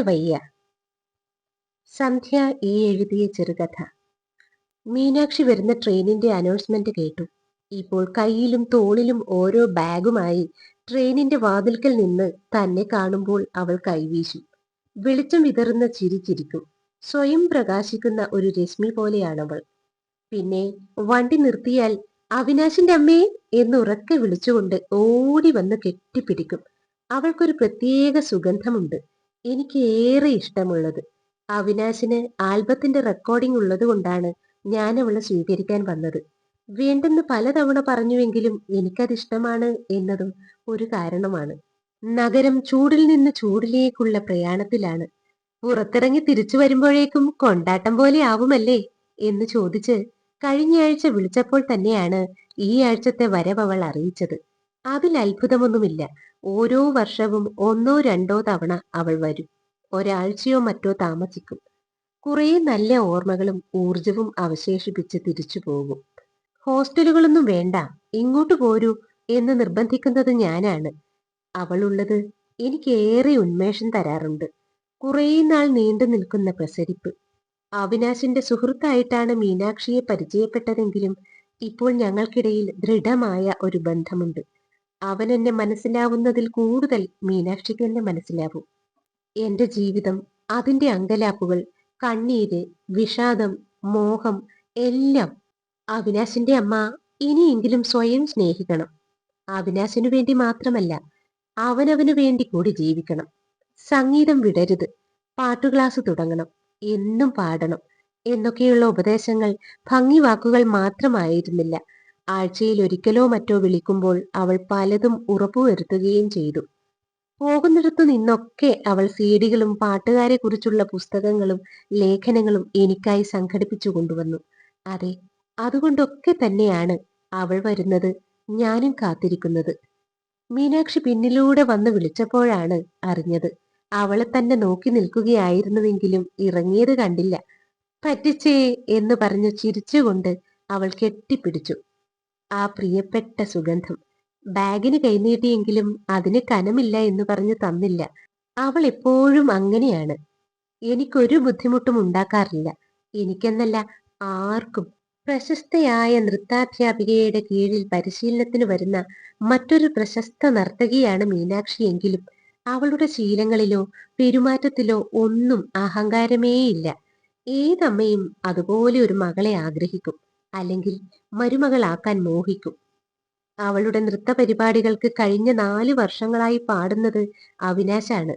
തീരെ വയ്യ. സന്ധ്യ ഈ എഴുതിയ ചെറുകഥ. മീനാക്ഷി വരുന്ന ട്രെയിനിന്റെ അനൗൺസ്മെന്റ് കേട്ടു. ഇപ്പോൾ കയ്യിലും തോളിലും ഓരോ ബാഗുമായി ട്രെയിനിന്റെ വാതിൽക്കൽ നിന്ന് തന്നെ കാണുമ്പോൾ അവൾ കൈവീശും. വെളിച്ചം വിതറുന്ന ചിരിച്ചിരിക്കും സ്വയം പ്രകാശിക്കുന്ന ഒരു രശ്മി പോലെയാണവൾ. പിന്നെ വണ്ടി നിർത്തിയാൽ അവിനാശിന്റെ അമ്മേ എന്ന് ഉറക്കെ വിളിച്ചുകൊണ്ട് ഓടി വന്ന് കെട്ടിപ്പിടിക്കും. അവൾക്കൊരു പ്രത്യേക സുഗന്ധമുണ്ട്. എനിക്ക് ഏറെ ഇഷ്ടമുള്ളത്. അവിനാശിന് ആൽബത്തിന്റെ റെക്കോർഡിംഗ് ഉള്ളത് കൊണ്ടാണ് ഞാൻ അവളെ സ്വീകരിക്കാൻ വന്നത്. വേണ്ടെന്ന് പലതവണ പറഞ്ഞുവെങ്കിലും എനിക്കതിഷ്ടമാണ് എന്നതും ഒരു കാരണമാണ്. നഗരം ചൂടിൽ നിന്ന് ചൂടിലേക്കുള്ള പ്രയാണത്തിലാണ്. പുറത്തിറങ്ങി തിരിച്ചു വരുമ്പോഴേക്കും കൊണ്ടാട്ടം പോലെ ആവുമല്ലേ എന്ന് ചോദിച്ച് കഴിഞ്ഞയാഴ്ച വിളിച്ചപ്പോൾ തന്നെയാണ് ഈ ആഴ്ചത്തെ വരവ് അവൾ അറിയിച്ചത്. അതിൽ അത്ഭുതമൊന്നുമില്ല. ഓരോ വർഷവും ഒന്നോ രണ്ടോ തവണ അവൾ വരും. ഒരാഴ്ചയോ മറ്റോ താമസിക്കും. കുറേ നല്ല ഓർമ്മകളും ഊർജവും അവശേഷിപ്പിച്ച് തിരിച്ചു പോകും. ഹോസ്റ്റലുകളൊന്നും വേണ്ട ഇങ്ങോട്ട് പോരൂ എന്ന് നിർബന്ധിക്കുന്നത് ഞാനാണ്. അവളുള്ളത് എനിക്ക് ഏറെ ഉന്മേഷം തരാറുണ്ട്. കുറേ നാൾ നീണ്ടു നിൽക്കുന്ന പ്രസരിപ്പ്. അവിനാശിന്റെ സുഹൃത്തായിട്ടാണ് മീനാക്ഷിയെ പരിചയപ്പെട്ടതെങ്കിലും ഇപ്പോൾ ഞങ്ങൾക്കിടയിൽ ദൃഢമായ ഒരു ബന്ധമുണ്ട്. അവൻ എന്നെ മനസ്സിലാവുന്നതിൽ കൂടുതൽ മീനാക്ഷിക്ക് എന്നെ മനസ്സിലാവും. എന്റെ ജീവിതം അതിന്റെ അങ്കലാപ്പുകൾ കണ്ണീര് വിഷാദം മോഹം എല്ലാം അവിനാശിന്റെ അമ്മ ഇനിയെങ്കിലും സ്വയം സ്നേഹിക്കണം. അവിനാശിനു വേണ്ടി മാത്രമല്ല അവനവനു വേണ്ടി കൂടി ജീവിക്കണം. സംഗീതം വിടരുത് പാട്ടു ക്ലാസ് തുടങ്ങണം എന്നും പാടണം എന്നൊക്കെയുള്ള ഉപദേശങ്ങൾ ഭംഗി വാക്കുകൾ മാത്രമായിരുന്നില്ല. ആഴ്ചയിൽ ഒരിക്കലോ മറ്റോ വിളിക്കുമ്പോൾ അവൾ പലതും ഉറപ്പുവരുത്തുകയും ചെയ്തു. പോകുന്നിടത്തു നിന്നൊക്കെ അവൾ സീഡികളും പാട്ടുകാരെ കുറിച്ചുള്ള പുസ്തകങ്ങളും ലേഖനങ്ങളും എനിക്കായി സംഘടിപ്പിച്ചു കൊണ്ടുവന്നു. അതെ അതുകൊണ്ടൊക്കെ തന്നെയാണ് അവൾ വരുന്നത് ഞാനും കാത്തിരിക്കുന്നത്. മീനാക്ഷി പിന്നിലൂടെ വന്ന് വിളിച്ചപ്പോഴാണ് അറിഞ്ഞത്. അവളെ തന്നെ നോക്കി നിൽക്കുകയായിരുന്നുവെങ്കിലും ഇറങ്ങിയത് കണ്ടില്ല. പറ്റിച്ചേ എന്ന് പറഞ്ഞ് ചിരിച്ചുകൊണ്ട് അവൾ കെട്ടിപ്പിടിച്ചു. ആ പ്രിയപ്പെട്ട സുഗന്ധം. ബാഗിന് കൈനീട്ടിയെങ്കിലും അതിന് കനമില്ല എന്ന് പറഞ്ഞു തന്നില്ല. അവൾ എപ്പോഴും അങ്ങനെയാണ്. എനിക്കൊരു ബുദ്ധിമുട്ടും ഉണ്ടാക്കാറില്ല. എനിക്കെന്നല്ല ആർക്കും. പ്രശസ്തയായ നൃത്താധ്യാപികയുടെ കീഴിൽ പരിശീലനത്തിന് വരുന്ന മറ്റൊരു പ്രശസ്ത നർത്തകിയാണ് മീനാക്ഷി എങ്കിലും അവളുടെ ശീലങ്ങളിലോ പെരുമാറ്റത്തിലോ ഒന്നും അഹങ്കാരമേയില്ല. ഏതമ്മയും അതുപോലെ ഒരു മകളെ ആഗ്രഹിക്കും. അല്ലെങ്കിൽ മരുമകളാക്കാൻ മോഹിക്കും. അവളുടെ നൃത്ത പരിപാടികൾക്ക് കഴിഞ്ഞ നാല് വർഷങ്ങളായി പാടുന്നത് അവിനാശാണ്.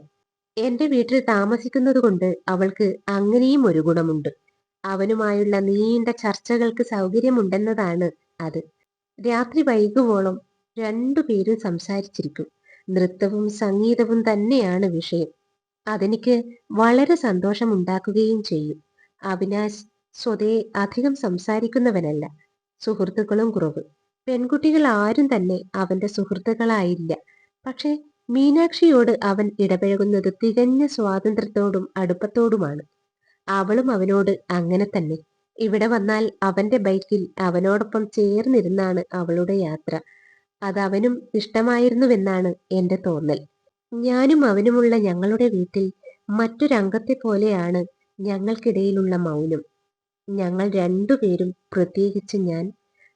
എന്റെ വീട്ടിൽ താമസിക്കുന്നത് കൊണ്ട് അവൾക്ക് അങ്ങനെയും ഒരു ഗുണമുണ്ട്. അവനുമായുള്ള നീണ്ട ചർച്ചകൾക്ക് സൗകര്യമുണ്ടെന്നതാണ് അത്. രാത്രി വൈകുവോളം രണ്ടുപേരും സംസാരിച്ചിരിക്കും. നൃത്തവും സംഗീതവും തന്നെയാണ് വിഷയം. അതെനിക്ക് വളരെ സന്തോഷമുണ്ടാക്കുകയും ചെയ്യും. അവിനാശ് സ്വതേ അധികം സംസാരിക്കുന്നവനല്ല. സുഹൃത്തുക്കളും കുറവ്. പെൺകുട്ടികൾ ആരും തന്നെ അവന്റെ സുഹൃത്തുക്കളായില്ല. പക്ഷെ മീനാക്ഷിയോട് അവൻ ഇടപഴകുന്നത് തികഞ്ഞ സ്വാതന്ത്ര്യത്തോടും അടുപ്പത്തോടുമാണ്. അവളും അവനോട് അങ്ങനെ തന്നെ. ഇവിടെ വന്നാൽ അവന്റെ ബൈക്കിൽ അവനോടൊപ്പം ചേർന്നിരുന്നാണ് അവളുടെ യാത്ര. അത് അവനും ഇഷ്ടമായിരുന്നുവെന്നാണ് എന്റെ തോന്നൽ. ഞാനും അവനുമുള്ള ഞങ്ങളുടെ വീട്ടിൽ മറ്റൊരംഗത്തെ പോലെയാണ് ഞങ്ങൾക്കിടയിലുള്ള മൗനം. ഞങ്ങൾ രണ്ടുപേരും പ്രത്യേകിച്ച് ഞാൻ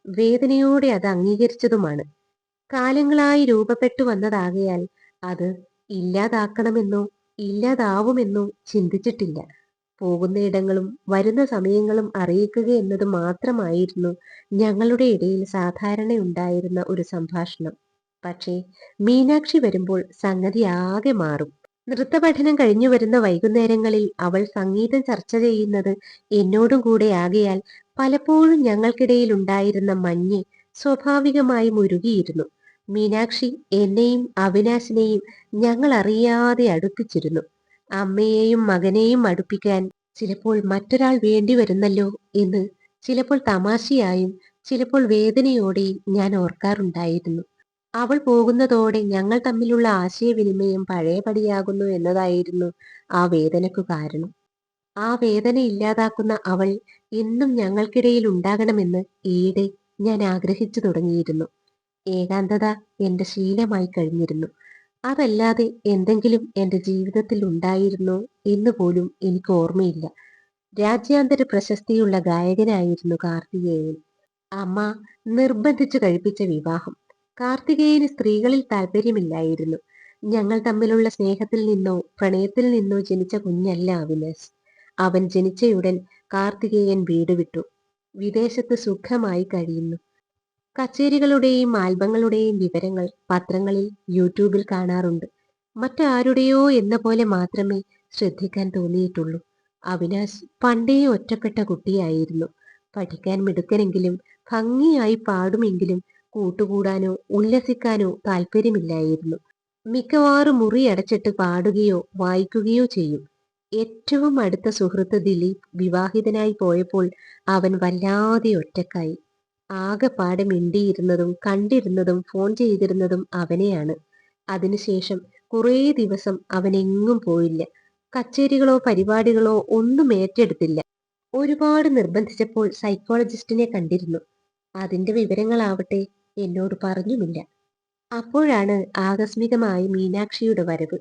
വേദനയോടെ അത് അംഗീകരിച്ചതുമാണ്. കാലങ്ങളായി രൂപപ്പെട്ടു വന്നതാകയാൽ അത് ഇല്ലാതാക്കണമെന്നോ ഇല്ലാതാവുമെന്നോ ചിന്തിച്ചിട്ടില്ല. പോകുന്ന ഇടങ്ങളും വരുന്ന സമയങ്ങളും അറിയിക്കുക എന്നത് മാത്രമായിരുന്നു ഞങ്ങളുടെ ഇടയിൽ സാധാരണ ഉണ്ടായിരുന്ന ഒരു സംഭാഷണം. പക്ഷേ മീനാക്ഷി വരുമ്പോൾ സംഗതി ആകെ മാറും. നൃത്തപഠനം കഴിഞ്ഞു വരുന്ന വൈകുന്നേരങ്ങളിൽ അവൾ സംഗീതം ചർച്ച ചെയ്യുന്നത് എന്നോടും കൂടെ ആകയാൽ പലപ്പോഴും ഞങ്ങൾക്കിടയിൽ ഉണ്ടായിരുന്ന മഞ്ഞ് സ്വാഭാവികമായി മുരുകിയിരുന്നു മീനാക്ഷി എന്നെയും അവിനാശിനെയും ഞങ്ങൾ അറിയാതെ അടുപ്പിച്ചിരുന്നു. അമ്മയെയും മകനെയും അടുപ്പിക്കാൻ ചിലപ്പോൾ മറ്റൊരാൾ വേണ്ടി വരുന്നല്ലോ എന്ന് ചിലപ്പോൾ തമാശയായും ചിലപ്പോൾ വേദനയോടെയും ഞാൻ ഓർക്കാറുണ്ടായിരുന്നു. അവൾ പോകുന്നതോടെ ഞങ്ങൾ തമ്മിലുള്ള ആശയവിനിമയം പഴയപടിയാകുന്നു എന്നതായിരുന്നു ആ വേദനക്കു കാരണം. ആ വേദന ഇല്ലാതാക്കുന്ന അവൾ എന്നും ഞങ്ങൾക്കിടയിൽ ഉണ്ടാകണമെന്ന് ഈയിടെ ഞാൻ ആഗ്രഹിച്ചു തുടങ്ങിയിരുന്നു. ഏകാന്തത എന്റെ ശീലമായി കഴിഞ്ഞിരുന്നു. അതല്ലാതെ എന്തെങ്കിലും എന്റെ ജീവിതത്തിൽ ഉണ്ടായിരുന്നോ എന്ന് പോലും എനിക്ക് ഓർമ്മയില്ല. രാജ്യാന്തര പ്രശസ്തിയുള്ള ഗായകനായിരുന്നു കാർത്തികേയൻ. അമ്മ നിർബന്ധിച്ചു കഴിപ്പിച്ച വിവാഹം. കാർത്തികേയന് സ്ത്രീകളിൽ താല്പര്യമില്ലായിരുന്നു. ഞങ്ങൾ തമ്മിലുള്ള സ്നേഹത്തിൽ നിന്നോ പ്രണയത്തിൽ നിന്നോ ജനിച്ച കുഞ്ഞല്ല അവിനാശ്. അവൻ ജനിച്ചയുടൻ കാർത്തികേയൻ വീട് വിട്ടു. വിദേശത്ത് സുഖമായി കഴിയുന്നു. കച്ചേരികളുടെയും ആൽബങ്ങളുടെയും വിവരങ്ങൾ പത്രങ്ങളിൽ യൂട്യൂബിൽ കാണാറുണ്ട്. മറ്റാരുടെയോ എന്ന പോലെ മാത്രമേ ശ്രദ്ധിക്കാൻ തോന്നിയിട്ടുള്ളൂ. അവിനാശ് പണ്ടേ ഒറ്റപ്പെട്ട കുട്ടിയായിരുന്നു. പഠിക്കാൻ മിടുക്കനെങ്കിലും ഭംഗിയായി പാടുമെങ്കിലും കൂട്ടുകൂടാനോ ഉല്ലസിക്കാനോ താല്പര്യമില്ലായിരുന്നു. മിക്കവാറും മുറി അടച്ചിട്ട് പാടുകയോ വായിക്കുകയോ ചെയ്യും. ഏറ്റവും അടുത്ത സുഹൃത്ത് ദിലീപ് വിവാഹിതനായി പോയപ്പോൾ അവൻ വല്ലാതെ ഒറ്റക്കായി. ആകെപ്പാടെ മിണ്ടിയിരുന്നതും കണ്ടിരുന്നതും ഫോൺ ചെയ്തിരുന്നതും അവനെയാണ്. അതിനുശേഷം കുറേ ദിവസം അവൻ എങ്ങും പോയില്ല. കച്ചേരികളോ പരിപാടികളോ ഒന്നും ഏറ്റെടുത്തില്ല. ഒരുപാട് നിർബന്ധിച്ചപ്പോൾ സൈക്കോളജിസ്റ്റിനെ കണ്ടിരുന്നു. അതിന്റെ വിവരങ്ങളാവട്ടെ എന്നോട് പറഞ്ഞുമില്ല. അപ്പോഴാണ് ആകസ്മികമായി മീനാക്ഷിയുടെ വരവ്.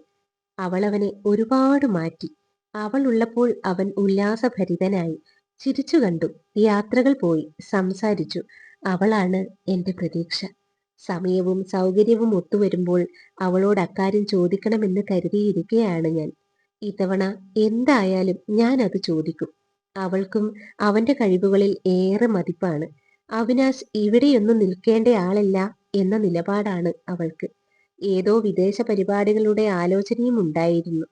അവൾ അവനെ ഒരുപാട് മാറ്റി. അവൾ ഉള്ളപ്പോൾ അവൻ ഉല്ലാസഭരിതനായി. ചിരിച്ചു കണ്ടു. യാത്രകൾ പോയി. സംസാരിച്ചു. അവളാണ് എന്റെ പ്രതീക്ഷ. സമയവും സൗകര്യവും ഒത്തുവരുമ്പോൾ അവളോട് അക്കാര്യം ചോദിക്കണമെന്ന് കരുതിയിരിക്കുകയാണ് ഞാൻ. ഇത്തവണ എന്തായാലും ഞാൻ അത് ചോദിക്കും. അവൾക്കും അവന്റെ കഴിവുകളിൽ ഏറെ മതിപ്പാണ്. അവിനാശ് ഇവിടെയൊന്നും നിൽക്കേണ്ട ആളല്ല എന്ന നിലപാടാണ് അവൾക്ക്. ഏതോ വിദേശ പരിപാടികളുടെ ആലോചനയും ഉണ്ടായിരുന്നു.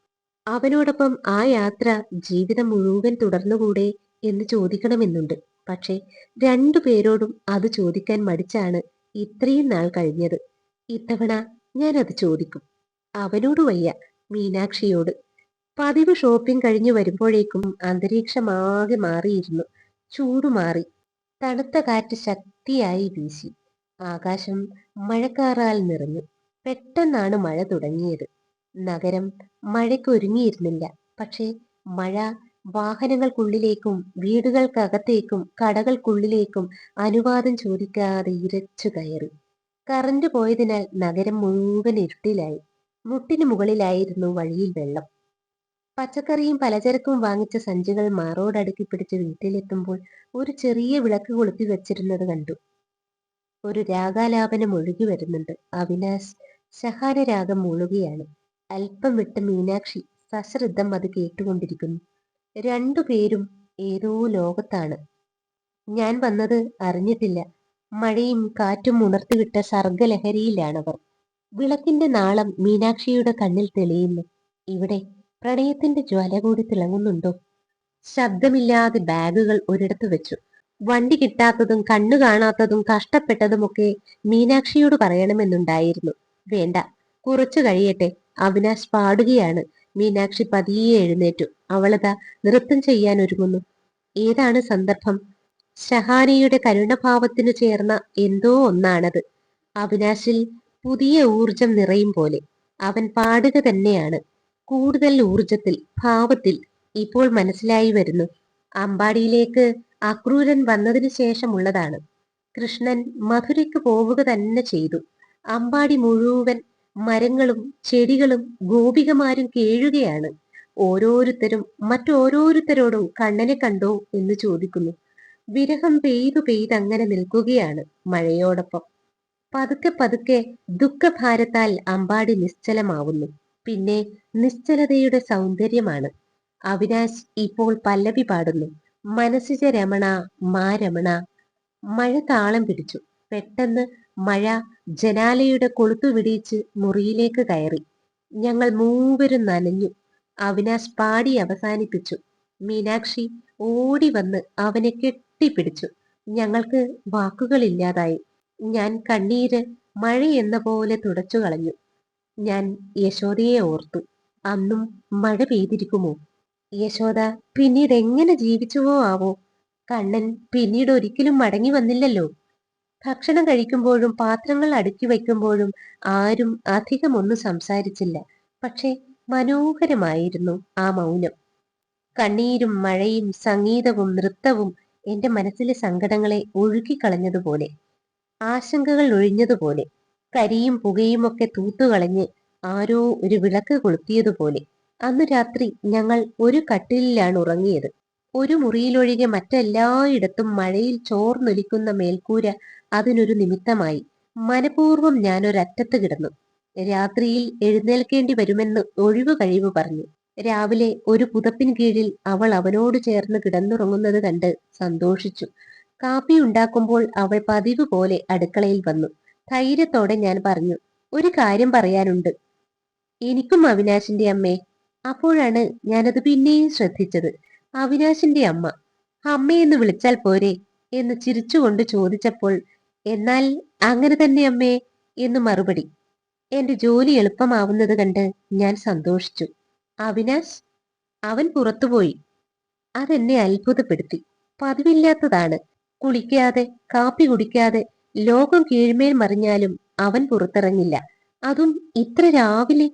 അവനോടൊപ്പം ആ യാത്ര ജീവിതം മുഴുവൻ തുടർന്നുകൂടെ എന്ന് ചോദിക്കണമെന്നുണ്ട്. പക്ഷേ രണ്ടു പേരോടും അത് ചോദിക്കാൻ മടിച്ചാണ് ഇത്രയും നാൾ കഴിഞ്ഞത്. ഇത്തവണ ഞാൻ അത് ചോദിക്കും. അവനോട് വയ്യ മീനാക്ഷിയോട്. പതിവ് ഷോപ്പിംഗ് കഴിഞ്ഞു വരുമ്പോഴേക്കും അന്തരീക്ഷമാകെ മാറിയിരുന്നു. ചൂട് മാറി തണുത്ത കാറ്റ് ശക്തിയായി വീശി. ആകാശം മഴക്കാറാൽ നിറഞ്ഞു. പെട്ടെന്നാണ് മഴ തുടങ്ങിയത്. നഗരം മഴയ്ക്കൊരുങ്ങിയിരുന്നില്ല പക്ഷേ മഴ വാഹനങ്ങൾക്കുള്ളിലേക്കും വീടുകൾക്കകത്തേക്കും കടകൾക്കുള്ളിലേക്കും അനുവാദം ചോദിക്കാതെ ഇരച്ചു കയറി. കറന്റ് പോയതിനാൽ നഗരം മുഴുവൻ ഇരുട്ടിലായി. മുട്ടിന് മുകളിലായിരുന്നു വഴിയിൽ വെള്ളം. പച്ചക്കറിയും പലചരക്കും വാങ്ങിച്ച സഞ്ചികൾ മാറോടടുക്കി പിടിച്ച് വീട്ടിലെത്തുമ്പോൾ ഒരു ചെറിയ വിളക്ക് കൊളുത്തി വെച്ചിരുന്നത് കണ്ടു. ഒരു രാഗാലാപനം ഒഴുകി വരുന്നുണ്ട്. അവിനാശ് ശഹാന രാഗം മൂളുകയാണ്. അല്പം വിട്ട് മീനാക്ഷി സശ്രദ്ധം അത് കേട്ടുകൊണ്ടിരിക്കുന്നു. രണ്ടുപേരും ഏതോ ലോകത്താണ്. ഞാൻ വന്നത് അറിഞ്ഞിട്ടില്ല. മഴയും കാറ്റും ഉണർത്തിവിട്ട സർഗലഹരിയിലാണവർ. വിളക്കിന്റെ നാളം മീനാക്ഷിയുടെ കണ്ണിൽ തെളിയുന്നു. ഇവിടെ പ്രണയത്തിന്റെ ജ്വല കൂടി തിളങ്ങുന്നുണ്ടോ? ശബ്ദമില്ലാതെ ബാഗുകൾ ഒരിടത്ത് വെച്ചു. വണ്ടി കിട്ടാത്തതും കണ്ണു കാണാത്തതും കഷ്ടപ്പെട്ടതുമൊക്കെ മീനാക്ഷിയോട് പറയണമെന്നുണ്ടായിരുന്നു. വേണ്ട കുറച്ചു കഴിയട്ടെ. അവിനാശ് പാടുകയാണ്. മീനാക്ഷി പതിയെ എഴുന്നേറ്റു. അവളതാ നൃത്തം ചെയ്യാൻ ഒരുങ്ങുന്നു. ഏതാണ് സന്ദർഭം? ഷഹാനയുടെ കരുണഭാവത്തിനു ചേർന്ന എന്തോ ഒന്നാണത്. അവിനാശിൽ പുതിയ ഊർജം നിറയും പോലെ. അവൻ പാടുക തന്നെയാണ്. കൂടുതൽ ഊർജത്തിൽ ഭാവത്തിൽ ഇപ്പോൾ മനസ്സിലായി വരുന്നു. അമ്പാടിയിലേക്ക് അക്രൂരൻ വന്നതിന് ശേഷമുള്ളതാണ്. കൃഷ്ണൻ മധുരയ്ക്ക് പോവുക തന്നെ ചെയ്തു. അമ്പാടി മുഴുവൻ മരങ്ങളും ചെടികളും ഗോപികമാരും കേഴുകയാണ്. ഓരോരുത്തരും മറ്റോരോരുത്തരോടും കണ്ണനെ കണ്ടോ എന്ന് ചോദിക്കുന്നു. വിരഹം പെയ്തു പെയ്തങ്ങനെ നിൽക്കുകയാണ് മഴയോടൊപ്പം. പതുക്കെ പതുക്കെ ദുഃഖഭാരത്താൽ അമ്പാടി നിശ്ചലമാവുന്നു. പിന്നെ നിശ്ചലതയുടെ സൗന്ദര്യമാണ്. അവിനാശ് ഇപ്പോൾ പല്ലവി പാടുന്നു. മനസ്സിജ രമണ മാ രമണ മഴ താളം പിടിച്ചു. പെട്ടെന്ന് മഴ ജനാലയുടെ കൊളുത്തു വിടിയിച്ച് മുറിയിലേക്ക് കയറി. ഞങ്ങൾ മൂവരും നനഞ്ഞു. അവിനാശ് പാടി അവസാനിപ്പിച്ചു. മീനാക്ഷി ഓടി വന്ന് അവനെ കെട്ടിപ്പിടിച്ചു. ഞങ്ങൾക്ക് വാക്കുകളില്ലാതായി. ഞാൻ കണ്ണീര് മഴയെന്ന പോലെ തുടച്ചു കളഞ്ഞു. ഞാൻ യശോദയെ ഓർത്തു. അന്നും മഴ പെയ്തിരിക്കുമോ? യശോദ പിന്നീട് എങ്ങനെ ജീവിച്ചുവോ ആവോ? കണ്ണൻ പിന്നീട് ഒരിക്കലും മടങ്ങി വന്നില്ലല്ലോ. ഭക്ഷണം കഴിക്കുമ്പോഴും പാത്രങ്ങൾ അടുക്കി വയ്ക്കുമ്പോഴും ആരും അധികം ഒന്നും സംസാരിച്ചില്ല. പക്ഷേ മനോഹരമായിരുന്നു ആ മൗനം. കണ്ണീരും മഴയും സംഗീതവും നൃത്തവും എന്റെ മനസ്സിലെ സങ്കടങ്ങളെ ഒഴുക്കിക്കളഞ്ഞതുപോലെ ആശങ്കകൾ ഒഴിഞ്ഞതുപോലെ. കരിയും പുകയുമൊക്കെ തൂത്തുകളഞ്ഞ് ആരോ ഒരു വിളക്ക് കൊളുത്തിയതുപോലെ അന്ന് രാത്രി ഞങ്ങൾ ഒരു കട്ടിലിലാണ് ഉറങ്ങിയത്. ഒരു മുറിയിലൊഴികെ മറ്റെല്ലായിടത്തും മഴയിൽ ചോർന്നൊലിക്കുന്ന മേൽക്കൂര അതിനൊരു നിമിത്തമായി. മനപൂർവം ഞാനൊരറ്റത്ത് കിടന്നു. രാത്രിയിൽ എഴുന്നേൽക്കേണ്ടി വരുമെന്ന് ഒഴിവ് കഴിവ് പറഞ്ഞു. രാവിലെ ഒരു പുതപ്പിൻ കീഴിൽ അവൾ അവനോട് ചേർന്ന് കിടന്നുറങ്ങുന്നത് കണ്ട് സന്തോഷിച്ചു. കാപ്പി ഉണ്ടാക്കുമ്പോൾ അവൾ പതിവ് പോലെ അടുക്കളയിൽ വന്നു. ധൈര്യത്തോടെ ഞാൻ പറഞ്ഞു ഒരു കാര്യം പറയാനുണ്ട്. എനിക്കും അവിനാശിന്റെ അമ്മേ. അപ്പോഴാണ് ഞാനത് പിന്നെയും ശ്രദ്ധിച്ചത്. അവിനാശിന്റെ അമ്മ അമ്മയെന്ന് വിളിച്ചാൽ പോരെ? എന്ന് ചിരിച്ചുകൊണ്ട് ചോദിച്ചപ്പോൾ എന്നാൽ അങ്ങനെ തന്നെ അമ്മേ എന്ന് മറുപടി. എന്റെ ജോലി എളുപ്പമാവുന്നത് കണ്ട് ഞാൻ സന്തോഷിച്ചു. അവിനാശ് അവൻ പുറത്തുപോയി. അതെന്നെ അത്ഭുതപ്പെടുത്തി. പതിവില്ലാത്തതാണ്. കുളിക്കാതെ കാപ്പി കുടിക്കാതെ ലോകം കീഴ്മേൽ മറിഞ്ഞാലും അവൻ പുറത്തിറങ്ങില്ല. അതും ഇത്ര രാവിലെ.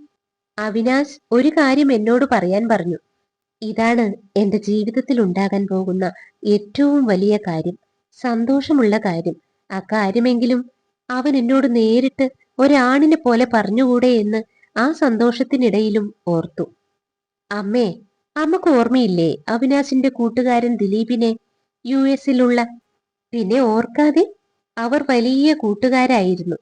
അവിനാശ് ഒരു കാര്യം എന്നോട് പറയാൻ പറഞ്ഞു. ഇതാണ് എന്റെ ജീവിതത്തിൽ ഉണ്ടാകാൻ പോകുന്ന ഏറ്റവും വലിയ കാര്യം. സന്തോഷമുള്ള കാര്യം. അക്കാര്യമെങ്കിലും അവൻ എന്നോട് നേരിട്ട് ഒരാണിനെ പോലെ പറഞ്ഞുകൂടെ എന്ന് ആ സന്തോഷത്തിനിടയിലും ഓർത്തു. അമ്മേ അമ്മയ്ക്ക് ഓർമ്മയില്ലേ അവിനാശിന്റെ കൂട്ടുകാരൻ ദിലീപിനെ യു എസിലുള്ള പിന്നെ ഓർക്കാതെ? അവർ വലിയ കൂട്ടുകാരായിരുന്നു.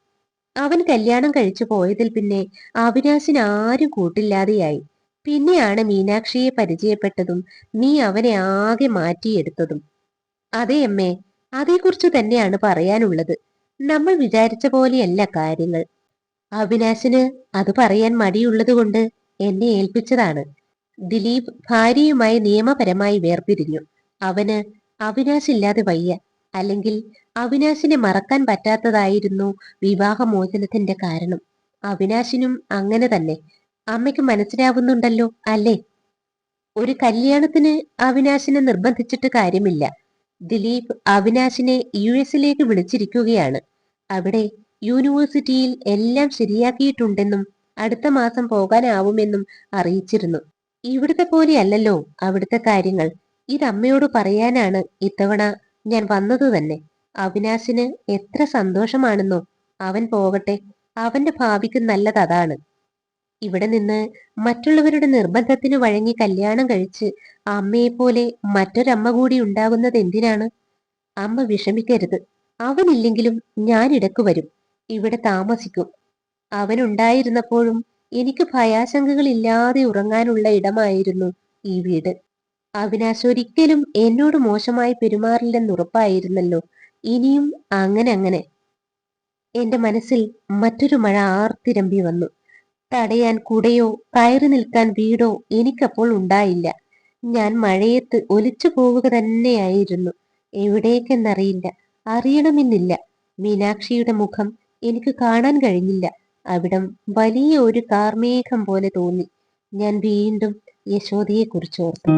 അവൻ കല്യാണം കഴിച്ചു പോയതിൽ പിന്നെ അവിനാശിന് ആരും കൂട്ടില്ലാതെയായി. പിന്നെയാണ് മീനാക്ഷിയെ പരിചയപ്പെട്ടതും നീ അവനെ ആകെ മാറ്റിയെടുത്തതും. അതെ അമ്മ അതേക്കുറിച്ച് തന്നെയാണ് പറയാനുള്ളത്. നമ്മൾ വിചാരിച്ച പോലെയല്ല കാര്യങ്ങൾ. അവിനാശിന് അത് പറയാൻ മടിയുള്ളത് കൊണ്ട് എന്നെ ഏൽപ്പിച്ചതാണ്. ദിലീപ് ഭാര്യയുമായി നിയമപരമായി വേർപിരിഞ്ഞു. അവന് അവിനാശില്ലാതെ വയ്യ. അല്ലെങ്കിൽ അവിനാശിനെ മറക്കാൻ പറ്റാത്തതായിരുന്നു വിവാഹമോചനത്തിന്റെ കാരണം. അവിനാശിനും അങ്ങനെ തന്നെ. അമ്മയ്ക്ക് മനസ്സിലാവുന്നുണ്ടല്ലോ അല്ലേ? ഒരു കല്യാണത്തിന് അവിനാശിനെ നിർബന്ധിച്ചിട്ട് കാര്യമില്ല. ദിലീപ് അവിനാശിനെ യു എസിലേക്ക് വിളിച്ചിരിക്കുകയാണ്. അവിടെ യൂണിവേഴ്സിറ്റിയിൽ എല്ലാം ശരിയാക്കിയിട്ടുണ്ടെന്നും അടുത്ത മാസം പോകാനാവുമെന്നും അറിയിച്ചിരുന്നു. ഇവിടുത്തെ പോലെയല്ലല്ലോ അവിടുത്തെ കാര്യങ്ങൾ. ഇതമ്മയോട് പറയാനാണ് ഇത്തവണ ഞാൻ വന്നത് തന്നെ. അവിനാശിന് എത്ര സന്തോഷമാണെന്നോ അവൻ പോകട്ടെ. അവന്റെ ഭാവിക്ക് നല്ലത് അതാണ്. ഇവിടെ നിന്ന് മറ്റുള്ളവരുടെ നിർബന്ധത്തിന് വഴങ്ങി കല്യാണം കഴിച്ച് അമ്മയെപ്പോലെ മറ്റൊരമ്മ കൂടി ഉണ്ടാകുന്നത് എന്തിനാണ്? അമ്മ വിഷമിക്കരുത്. അവനില്ലെങ്കിലും ഞാൻ ഇടയ്ക്ക് വരും. ഇവിടെ താമസിക്കും. അവനുണ്ടായിരുന്നപ്പോഴും എനിക്ക് ഭയാശങ്കകളില്ലാതെ ഉറങ്ങാനുള്ള ഇടമായിരുന്നു ഈ വീട്. അവിനാശ് ഒരിക്കലും എന്നോട് മോശമായി പെരുമാറില്ലെന്ന് ഉറപ്പായിരുന്നല്ലോ. ഇനിയും അങ്ങനെ അങ്ങനെ. എന്റെ മനസ്സിൽ മറ്റൊരു മഴ ആർത്തിരമ്പി വന്നു. തടയാൻ കുടയോ കയറി നിൽക്കാൻ വീടോ എനിക്കപ്പോൾ ഉണ്ടായില്ല. ഞാൻ മഴയത്ത് ഒലിച്ചു പോവുക തന്നെയായിരുന്നു. എവിടേക്കെന്നറിയില്ല. അറിയണമെന്നില്ല. മീനാക്ഷിയുടെ മുഖം എനിക്ക് കാണാൻ കഴിഞ്ഞില്ല. അവിടം വലിയ ഒരു കാർമേഘം പോലെ തോന്നി. ഞാൻ വീണ്ടും യശോദയെ കുറിച്ചോർത്തു